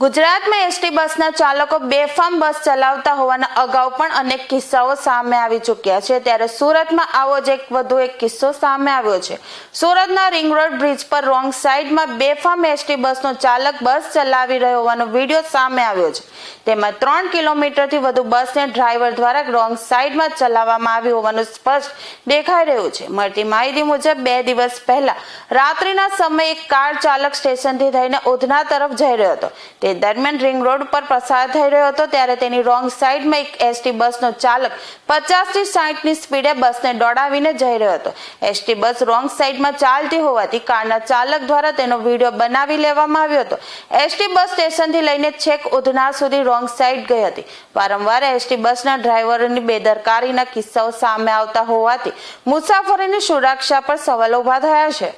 ગુજરાતમાં એસટી બસના ચાલકો બેફામ બસ ચલાવતા હોવાના અગાઉ પણ અનેક કિસ્સાઓ સામે આવી ચૂક્યા છે. ત્યારે સુરતમાં આવો જ એક વધુ એક કિસ્સો સામે આવ્યો છે. સુરતના રિંગ રોડ બ્રિજ પર રોંગ સાઈડમાં બેફામ એસટી બસનો ચાલક બસ ચલાવી રહ્યો હોવાનો વીડિયો સામે આવ્યો છે. તેમાં ત્રણ કિલોમીટરથી વધુ બસને ડ્રાઈવર દ્વારા રોંગ સાઈડમાં ચલાવવામાં આવી હોવાનું સ્પષ્ટ દેખાઈ રહ્યું છે. મળતી માહિતી મુજબ, બે દિવસ પહેલા રાત્રિના સમયે એક કાર ચાલક સ્ટેશનથી થઈને ઉધના તરફ જઈ રહ્યો હતો. તે દરમિયાન રિંગ રોડ પર પસાર થઈ રહ્યો હતો, ત્યારે તેની રોંગ સાઈડમાં એક એસટી બસનો ચાલક પચાસથી સાઠની સ્પીડે બસને દોડાવીને જઈ રહ્યો હતો. એસટી બસ રોંગ સાઈડમાં ચાલતી હોવાથી કારના ચાલક દ્વારા તેનો વીડિયો બનાવી લેવામાં આવ્યો હતો. એસટી બસ સ્ટેશનથી લઈને છેક ઉધના સુધી રોંગ સાઈડ ગઈ હતી. વારંવાર એસટી બસના ડ્રાઈવરોની બેદરકારીના કિસ્સાઓ સામે આવતા હોવાથી મુસાફરીની સુરક્ષા પર સવાલ ઊભા થયા છે.